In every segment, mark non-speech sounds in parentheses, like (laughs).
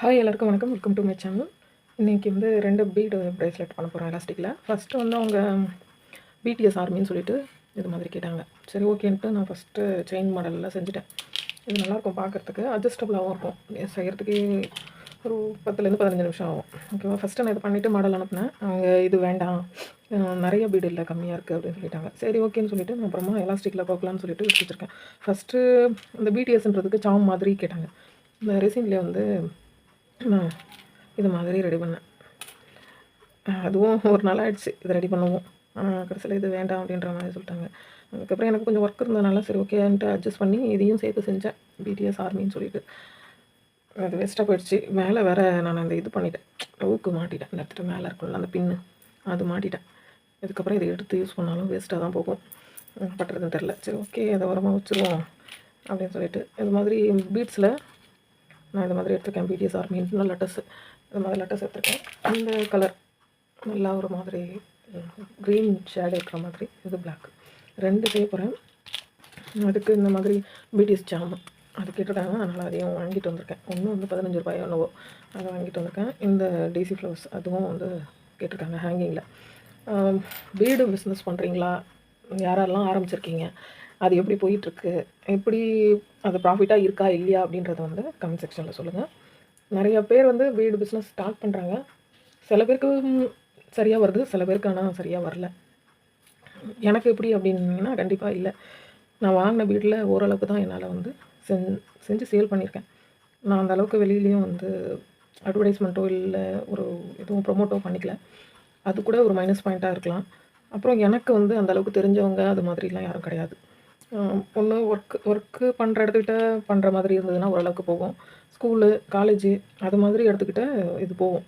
Hi எல்லாருக்கும் வணக்கம். Welcome to my channel இன்றைக்கி வந்து ரெண்டு பீடு ப்ரேஸ்லெட் பண்ண போகிறோம் எலாஸ்டிக்கில் ஃபஸ்ட்டு வந்து அவங்க பிடிஎஸ் ஆர்மின்னு சொல்லிட்டு இது மாதிரி கேட்டாங்க. சரி ஓகேன்ட்டு நான் ஃபஸ்ட்டு செயின் மாடலில் செஞ்சுட்டேன். இது நல்லாயிருக்கும் பார்க்குறதுக்கு அட்ஜஸ்டபுளாகவும் இருக்கும். செய்கிறதுக்கே செய்கிறதுக்கு ஒரு பத்துலேருந்து பதினஞ்சு நிமிஷம் ஆகும். ஓகேவா ஃபஸ்ட்டு நான் இது பண்ணிவிட்டு மாடல் அனுப்புனேன். அவங்க இது வேண்டாம். நிறைய பீடு இல்லை கம்மியாக இருக்குது அப்படின்னு சொல்லிட்டாங்க. சரி ஓகேன்னு சொல்லிட்டு நான் அப்புறமா எலாஸ்டிக்கில் பார்க்கலாம்னு சொல்லிட்டு வச்சுருக்கேன். ஃபஸ்ட்டு இந்த பிடிஎஸ்ன்றதுக்கு சாம் மாதிரி கேட்டாங்க. இந்த ரெசின்லேயே வந்து நான் இது மாதிரி ரெடி பண்ணேன். அதுவும் ஒரு நாள் ஆயிடுச்சு. இது ரெடி பண்ணுவோம். ஆனால் கடைசியில் இது வேண்டாம் அப்படின்ற மாதிரி சொல்லிட்டாங்க. அதுக்கப்புறம் எனக்கு கொஞ்சம் ஒர்க் இருந்ததுனால சரி ஓகேன்ட்டு அட்ஜஸ்ட் பண்ணி இதையும் சேர்த்து செஞ்சேன். பிடிஎஸ் ஆர்மின்னு சொல்லிட்டு. அது வேஸ்ட்டாக போயிடுச்சு. மேலே வேறு நான் அந்த இது பண்ணிட்டேன். ஊக்கு மாட்டிட்டேன். அந்த இடத்துல மேலே இருக்கும்ல அந்த பின்னு அது மாட்டிட்டேன். இதுக்கப்புறம் இதை எடுத்து யூஸ் பண்ணாலும் வேஸ்ட்டாக தான் போகும். பட்டுறதுன்னு தெரில சரி ஓகே அதை உரமாக வச்சுருவோம் அப்படின்னு சொல்லிட்டு. இது மாதிரி பீட்ஸில் நான் இது மாதிரி எடுத்திருக்கேன் பிடிஎஸ் ஆர்மி இன்னும் லெட்டர்ஸ் இது மாதிரி லெட்டர்ஸ் எடுத்திருக்கேன். இந்த கலர் நல்லா ஒரு மாதிரி க்ரீன் ஷேட் இருக்கிற மாதிரி இது Black. ரெண்டு செய்ய போகிறேன் அதுக்கு இந்த மாதிரி பிடிஎஸ் ஜாமு அது கேட்டுட்டாங்க அதனால் அதையும் வாங்கிட்டு வந்திருக்கேன். ஒன்று வந்து பதினஞ்சு ரூபாய் ஒன்றுவோ அதை வாங்கிட்டு வந்திருக்கேன். இந்த டிசி ஃப்ளவர்ஸ் அதுவும் வந்து கேட்டிருக்காங்க ஹேங்கிங்கில் வீடு பிஸ்னஸ் பண்ணுறீங்களா யாரெல்லாம் ஆரம்பிச்சிருக்கீங்க? அது எப்படி போயிட்டுருக்கு? எப்படி அது ப்ராஃபிட்டாக இருக்கா இல்லையா அப்படின்றத வந்து கமெண்ட் செக்ஷனில் சொல்லுங்கள் நிறைய பேர் வந்து வீடு பிஸ்னஸ் ஸ்டார்ட் பண்ணுறாங்க சில பேருக்கு சரியாக வருது சில பேருக்கு ஆனால் சரியாக வரல. எனக்கு எப்படி அப்படின்னா கண்டிப்பாக இல்லை. நான் வாங்கின வீட்டில் ஓரளவுக்கு தான் என்னால் வந்து செஞ் செஞ்சு சேல் பண்ணியிருக்கேன். நான் அந்த அளவுக்கு வெளியிலையும் வந்து அட்வர்டைஸ்மெண்ட்டோ இல்லை ஒரு எதுவும் ப்ரொமோட்டோ பண்ணிக்கல. அது கூட ஒரு மைனஸ் பாயிண்ட்டாக இருக்கலாம். அப்புறம் எனக்கு வந்து அந்த அளவுக்கு தெரிஞ்சவங்க அது மாதிரிலாம் யாரும் கிடையாது. ஒன்று ஒர்க் ஒர்க்கு பண்ணுற இடத்துக்கிட்ட பண்ணுற மாதிரி இருந்ததுன்னா ஓரளவுக்கு போகும். ஸ்கூலு காலேஜு அது மாதிரி இடத்துக்கிட்ட இது போகும்.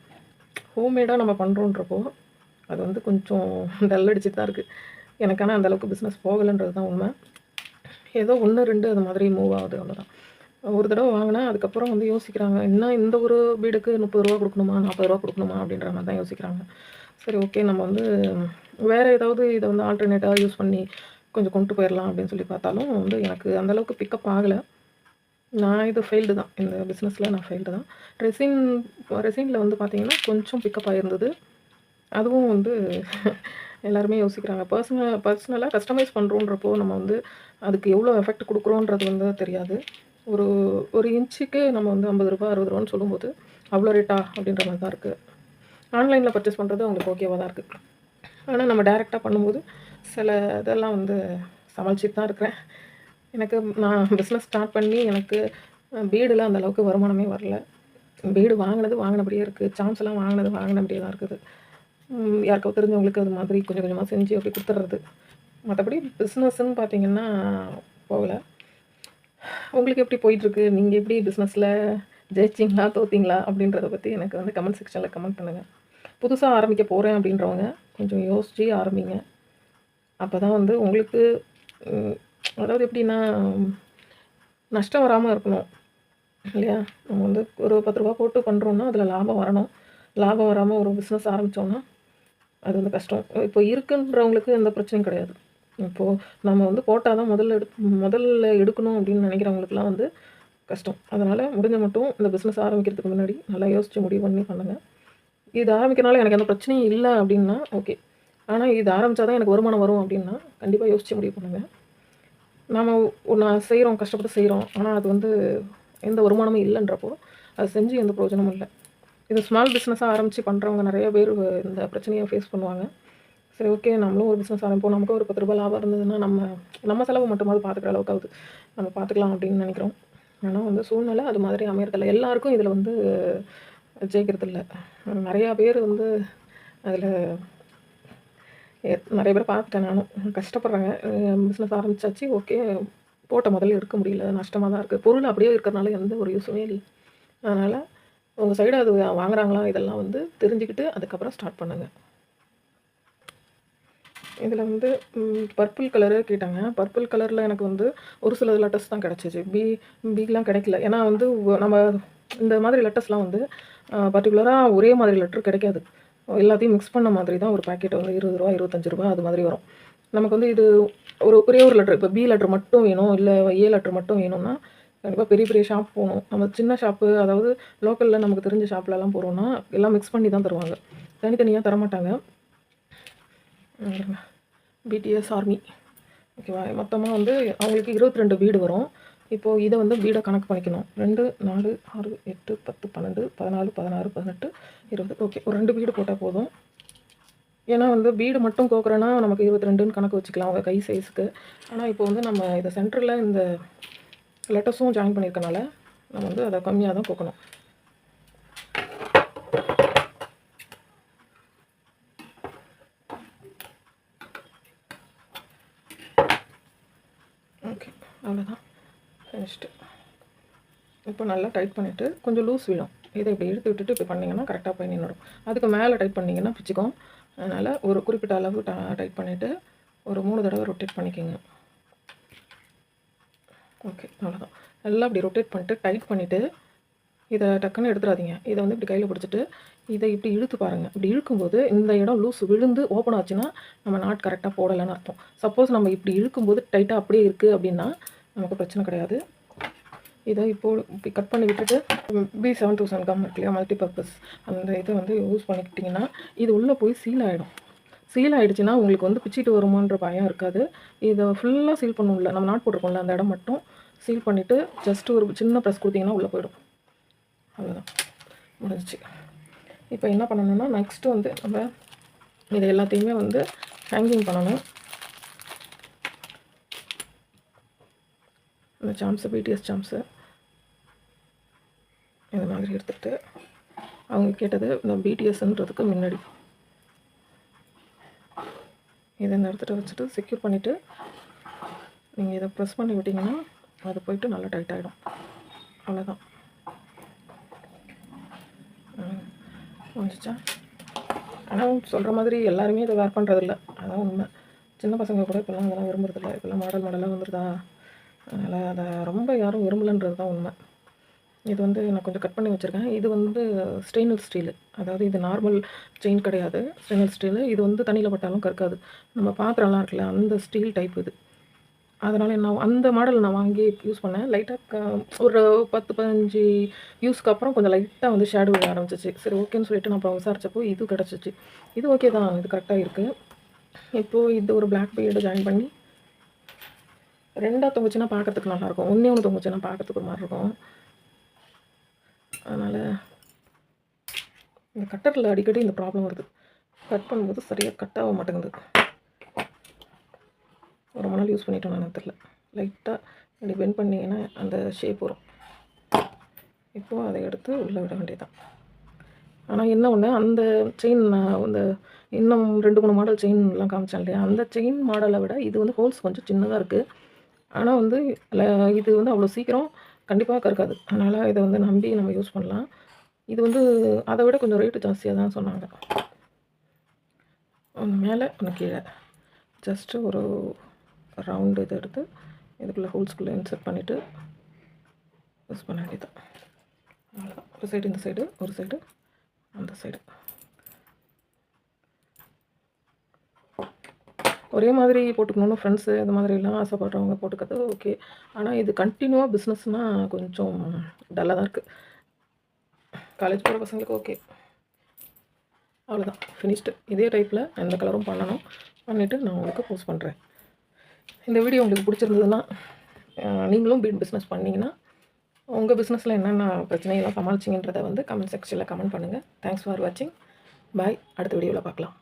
ஹோம்மேடாக நம்ம பண்ணுறோன்றப்போ அது வந்து கொஞ்சம் டல் அடிச்சுட்டு தான் இருக்குது எனக்கு ஆனால் அந்தளவுக்கு பிஸ்னஸ் போகலைன்றது தான் உண்மை. ஏதோ ஒன்று ரெண்டு அது மாதிரி மூவ் ஆகுது அவ்வளோதான் ஒரு தடவை வாங்கினா அதுக்கப்புறம் வந்து யோசிக்கிறாங்க என்ன இந்த ஒரு வீடுக்கு முப்பது ரூபா கொடுக்கணுமா நாற்பது ரூபா கொடுக்கணுமா? அப்படின்ற மாதிரி தான் யோசிக்கிறாங்க. சரி ஓகே நம்ம வந்து வேறு ஏதாவது இதை வந்து ஆல்டர்னேட்டாக யூஸ் பண்ணி கொஞ்சம் கொண்டு போயிடலாம் அப்படின்னு சொல்லி பார்த்தாலும் வந்து எனக்கு அந்தளவுக்கு பிக்கப் ஆகலை. நான் இது ஃபெயில்டு தான். இந்த பிஸ்னஸில் நான் ஃபெயில்டு தான். ரெசின் ரெசினில் வந்து பார்த்தீங்கன்னா கொஞ்சம் பிக்கப் ஆகிருந்தது அதுவும் வந்து (laughs) எல்லாருமே யோசிக்கிறாங்க. பர்சனல் பர்சனலாக கஸ்டமைஸ் பண்ணுறோன்றப்போ நம்ம வந்து அதுக்கு எவ்வளோ எஃபெக்ட் கொடுக்குறோன்றது வந்து தெரியாது. ஒரு ஒரு இன்ச்சுக்கு நம்ம வந்து ஐம்பது ரூபா அறுபது ரூபான்னு சொல்லும்போது அவ்வளோ ரேட்டா அப்படின்ற மாதிரி தான் இருக்குது ஆன்லைனில் பர்ச்சேஸ் பண்ணுறது அவங்களுக்கு ஓகேவாக தான் இருக்குது ஆனால் நம்ம டைரெக்டாக பண்ணும்போது சில இதெல்லாம் வந்து சமாளிச்சுட்டு தான் இருக்கிறேன். எனக்கு நான் பிஸ்னஸ் ஸ்டார்ட் பண்ணி எனக்கு பீடில் அந்தளவுக்கு வருமானமே வரல. பீடு வாங்கினது வாங்கினபடியே இருக்குது சான்ஸ் எல்லாம் வாங்கினது வாங்கினபடியே தான் இருக்குது. யாருக்கோ தெரிஞ்சவங்களுக்கு அது மாதிரி கொஞ்சம் கொஞ்சமாக செஞ்சு அப்படி கொடுத்துட்றது மற்றபடி பிஸ்னஸ்ன்னு பார்த்தீங்கன்னா போகல. உங்களுக்கு எப்படி போயிட்டுருக்கு? நீங்கள் எப்படி பிஸ்னஸில் ஜெயிச்சிங்களா தோத்தீங்களா அப்படின்றத பற்றி எனக்கு வந்து கமெண்ட் செக்ஷனில் கமெண்ட் பண்ணுங்கள் புதுசாக ஆரம்பிக்க போகிறேன் அப்படின்றவங்க கொஞ்சம் யோசித்து ஆரம்பிங்க. அப்போ தான் வந்து உங்களுக்கு அதாவது எப்படின்னா நஷ்டம் வராமல் இருக்கணும் இல்லையா? நம்ம வந்து ஒரு பத்து ரூபா போட்டு பண்ணுறோன்னா அதில் லாபம் வரணும். லாபம் வராமல் ஒரு பிஸ்னஸ் ஆரம்பித்தோன்னா அது வந்து கஷ்டம். இப்போ இருக்குன்றவங்களுக்கு எந்த பிரச்சனையும் கிடையாது. இப்போது நம்ம வந்து போட்டால் தான் முதல்ல எடு முதல்ல எடுக்கணும் அப்படின்னு நினைக்கிறவங்களுக்குலாம் வந்து கஷ்டம். அதனால் முடிஞ்ச மட்டும் இந்த பிஸ்னஸ் ஆரம்பிக்கிறதுக்கு முன்னாடி நல்லா யோசித்து முடிவு பண்ணி பண்ணுங்கள் இது ஆரம்பிக்கிறனால எனக்கு எந்த பிரச்சனையும் இல்லை அப்படின்னா ஓகே ஆனால் இது ஆரம்பித்தா தான் எனக்கு வருமானம் வரும் அப்படின்னா கண்டிப்பாக யோசித்து முடிவு பண்ணுங்கள் நாம் ஒன்று செய்கிறோம் கஷ்டப்பட்டு செய்கிறோம் ஆனால் அது வந்து எந்த வருமானமும் இல்லைன்றப்போ அது செஞ்சு எந்த பிரயோஜனமும் இல்லை. இது ஸ்மால் பிஸ்னஸாக ஆரம்பித்து பண்ணுறவங்க நிறைய பேர் இந்த பிரச்சனையை ஃபேஸ் பண்ணுவாங்க. சரி ஓகே நம்மளும் ஒரு பிஸ்னஸ் ஆரம்பிப்போம். நமக்கு ஒரு பத்து ரூபாய் லாபம் இருந்ததுன்னா நம்ம நம்ம செலவு மட்டுமாவது பார்த்துக்கிற அளவுக்காவது நம்ம பார்த்துக்கலாம் அப்படின்னு நினைக்கிறோம். ஆனால் வந்து சூழ்நிலை அது மாதிரி அமையறதில்ல. எல்லாருக்கும் இதில் வந்து ஜெயிக்கிறது இல்லை நிறையா பேர் வந்து அதில் நிறைய பேர் பார்த்துட்டேன் நானும். கஷ்டப்படுறாங்க. பிஸ்னஸ் ஆரம்பித்தாச்சு ஓகே. போட்ட முதல்ல எடுக்க முடியல. நஷ்டமாக தான் இருக்குது பொருள் அப்படியே இருக்கிறனால எந்த ஒரு யூஸுமே இல்லை. அதனால் உங்கள் சைடு அது வாங்குறாங்களா? இதெல்லாம் வந்து தெரிஞ்சுக்கிட்டு அதுக்கப்புறம் ஸ்டார்ட் பண்ணுங்கள் இதில் வந்து பர்பிள் கலரு கேட்டாங்க. பர்பிள் கலரில் எனக்கு வந்து ஒரு சில லெட்டர்ஸ் தான் கிடச்சிச்சு. பி பிலாம் கிடைக்கல. ஏன்னா வந்து நம்ம இந்த மாதிரி லெட்டர்ஸ்லாம் வந்து பர்டிகுலராக ஒரே மாதிரி லெட்டர் கிடைக்காது. எல்லாத்தையும் மிக்ஸ் பண்ண மாதிரி தான் ஒரு பாக்கெட் வந்து இருபது ரூபா இருபத்தஞ்சு ரூபா அது மாதிரி வரும். நமக்கு வந்து இது ஒரு ஒரே ஒரு லெட்டர் இப்போ பி லெட்டர் மட்டும் வேணும் இல்லை ஏ லெட்டர் மட்டும் வேணும்னா கண்டிப்பாக பெரிய பெரிய ஷாப் போகணும். நம்ம சின்ன ஷாப்பு அதாவது லோக்கலில் நமக்கு தெரிஞ்ச ஷாப்லலாம் போகிறோன்னா எல்லாம் மிக்ஸ் பண்ணி தான் தருவாங்க. தனித்தனியாக தரமாட்டாங்க பிடிஎஸ் ஆர்மி ஓகேவா மொத்தமாக வந்து அவங்களுக்கு இருபத்தி ரெண்டு வீடு வரும். இப்போது இதை வந்து வீடை கணக்கு பண்ணிக்கணும். ரெண்டு நாலு ஆறு எட்டு பத்து பன்னெண்டு பதினாலு பதினாறு பதினெட்டு இருபது. ஓகே ஒரு ரெண்டு வீடு போட்டால் போதும். ஏன்னா வந்து வீடு மட்டும் கோக்குறேன்னா நமக்கு இருபத்தி ரெண்டுன்னு கணக்கு வச்சுக்கலாம் அவங்க கை சைஸுக்கு ஆனால் இப்போ வந்து நம்ம இதை சென்டரில் இந்த லெட்டர்ஸும் ஜாயின் பண்ணியிருக்கனால நம்ம வந்து அதை கம்மியாக தான் கோக்கணும் ஓகே அவ்வளோதான் நெக்ஸ்ட்டு இப்போ நல்லா டைட் பண்ணிவிட்டு கொஞ்சம் லூஸ் விடும் இதை இப்படி எடுத்து விட்டுட்டு இப்படி பண்ணிங்கன்னா கரெக்டாக போய் நின்றுடும் அதுக்கு மேலே டைட் பண்ணிங்கன்னா பிச்சுக்கும். அதனால் ஒரு குறிப்பிட்ட அளவு டைட் பண்ணிவிட்டு ஒரு மூணு தடவை ரொட்டேட் பண்ணிக்கோங்க. ஓகே அவ்வளோதான் நல்லா இப்படி ரொட்டேட் பண்ணிட்டு டைட் பண்ணிவிட்டு இதை டக்குன்னு எடுத்துடாதீங்க. இதை வந்து இப்படி கையில் பிடிச்சிட்டு இதை இப்படி இழுத்து பாருங்கள் இப்படி இழுக்கும்போது இந்த இடம் லூஸ் விழுந்து ஓப்பன் ஆச்சுன்னா நம்ம நாட் கரெக்டாக போடலைன்னு அர்த்தம். சப்போஸ் நம்ம இப்படி இழுக்கும்போது டைட்டாக அப்படியே இருக்குது அப்படின்னா நமக்கு பிரச்சனை கிடையாது. இதை இப்போது இப்படி கட் பண்ணி விட்டுட்டு பி செவன் தௌசண்ட் கம் இருக்கு இல்லையா மல்டி பர்பஸ் அந்த இதை வந்து யூஸ் பண்ணிக்கிட்டிங்கன்னா இது உள்ளே போய் சீல் ஆகிடும் சீல் ஆகிடுச்சுன்னா உங்களுக்கு வந்து பிச்சிட்டு வருமான்ற பயம் இருக்காது. இதை ஃபுல்லாக சீல் பண்ணும்ல நம்ம நாட் போட்டிருக்கோம்ல அந்த இடம் மட்டும் சீல் பண்ணிவிட்டு ஜஸ்ட்டு ஒரு சின்ன ப்ரெஸ் கொடுத்தீங்கன்னா உள்ளே போயிடும். அவ்வளோதான் முடிஞ்சிச்சு. இப்போ என்ன பண்ணணும்னா நெக்ஸ்ட்டு வந்து நம்ம இதை எல்லாத்தையுமே வந்து ஹேங்கிங் பண்ணணும். இந்த சாம்ஸு பிடிஎஸ் சாம்ஸு இந்த மாதிரி எடுத்துகிட்டு அவங்க கேட்டது இந்த பிடிஎஸ்ன்றதுக்கு முன்னாடி. இதை இந்த இடத்துல வச்சுட்டு செக்யூர் பண்ணிவிட்டு நீங்கள் இதை ப்ரெஸ் பண்ணி விட்டிங்கன்னா அது போயிட்டு நல்லா டைட் ஆகிடும் அவ்வளோதான் முடிஞ்சிச்சா ஆனால் சொல்கிற மாதிரி எல்லாருமே இதை வேர் பண்ணுறதில்ல அதான் உண்மை. சின்ன பசங்க கூட இப்போல்லாம் அதெல்லாம் விரும்புறதில்ல. இப்போல்லாம் மாடல் மாடலாக வந்துருதா? அதனால் அதை ரொம்ப யாரும் விரும்பலன்றது தான் உண்மை. இது வந்து நான் கொஞ்சம் கட் பண்ணி வச்சுருக்கேன். இது வந்து ஸ்டெயின்லெஸ் ஸ்டீலு அதாவது இது நார்மல் செயின் கிடையாது. ஸ்டெயின்லெஸ் ஸ்டீலு இது வந்து தண்ணியில் பட்டாலும் கற்காது. நம்ம பாத்திரம்லாம் இருக்குல்ல அந்த ஸ்டீல் டைப் இது. அதனால் நான் அந்த மாடல் நான் வாங்கி யூஸ் பண்ணேன். லைட்டாக ஒரு பத்து பதினஞ்சு யூஸ்க்கு அப்புறம் கொஞ்சம் லைட்டாக வந்து ஷேடு விட ஆரம்பிச்சிச்சு. சரி ஓகேன்னு சொல்லிட்டு நான் அப்புறம் விசாரிச்சப்போ இது கிடச்சிச்சு. இது ஓகே தான். இது கரெக்டாக இருக்குது இப்போது இது ஒரு பிளாக் பீரியடு ஜாயின் பண்ணி ரெண்டாக தொங்குச்சுன்னா பார்க்கறதுக்கு நல்லாயிருக்கும் ஒன்றே ஒன்று தொங்குச்சுன்னா பார்க்கறதுக்கு ஒரு மாதிரி இருக்கும் அதனால் இந்த கட்டரில் அடிக்கடி இந்த ப்ராப்ளம் வருது. கட் பண்ணும்போது சரியாக கட் ஆக மாட்டேங்குது. ரொம்ப நாள் யூஸ் பண்ணிட்டோம் நான் தெரில லைட்டாக இப்படி பெண்ட் பண்ணிங்கன்னா அந்த ஷேப் வரும். இப்போது அதை எடுத்து உள்ளே விட வேண்டியதான் ஆனால் என்ன ஒன்று அந்த செயின் நான் அந்த இன்னும் ரெண்டு மூணு மாடல் செயின்லாம் காமிச்சேன் இல்லையா? அந்த செயின் மாடலை விட இது வந்து ஹோல்ஸ் கொஞ்சம் சின்னதாக இருக்குது ஆனால் வந்து இது வந்து அவ்வளோ சீக்கிரம் கண்டிப்பாக கறக்காது அதனால் இதை வந்து நம்பி நம்ம யூஸ் பண்ணலாம். இது வந்து அதை விட கொஞ்சம் ரேட்டு ஜாஸ்தியாக தான் சொன்னாங்க. ஒன்று மேலே ஒன்று கீழே. ஜஸ்ட்டு ஒரு ரவுண்டு இதை எடுத்து இதுக்குள்ளே ஹோல்ஸ்குள்ளே இன்சர்ட் பண்ணிவிட்டு யூஸ் பண்ண வேண்டியது அவ்வளோதான் ஒரு சைடு இந்த சைடு ஒரு சைடு அந்த சைடு ஒரே மாதிரி போட்டுக்கணும்னு ஃப்ரெண்ட்ஸு இந்த மாதிரிலாம் ஆசைப்படுறவங்க போட்டுக்கிறது ஓகே ஆனால் இது கண்டினியூவாக பிஸ்னஸ்னால் கொஞ்சம் டல்லாக தான் இருக்குது காலேஜ் போகிற பசங்களுக்கு ஓகே அவ்வளோதான் ஃபினிஷ்டு இதே டைப்பில் எந்த கலரும் பண்ணணும். பண்ணிவிட்டு நான் உங்களுக்கு போஸ்ட் பண்ணுறேன் இந்த வீடியோ உங்களுக்கு பிடிச்சிருந்ததுன்னா நீங்களும் பீட் பிஸ்னஸ் பண்ணிங்கன்னா உங்கள் பிஸ்னஸில் என்னென்ன பிரச்சனைகள்லாம் சமாளிச்சிங்கன்றதை வந்து கமெண்ட் செக்ஷனில் கமெண்ட் பண்ணுங்கள் தேங்க்ஸ் ஃபார் வாட்சிங் பாய் அடுத்த வீடியோவில் பார்க்கலாம்.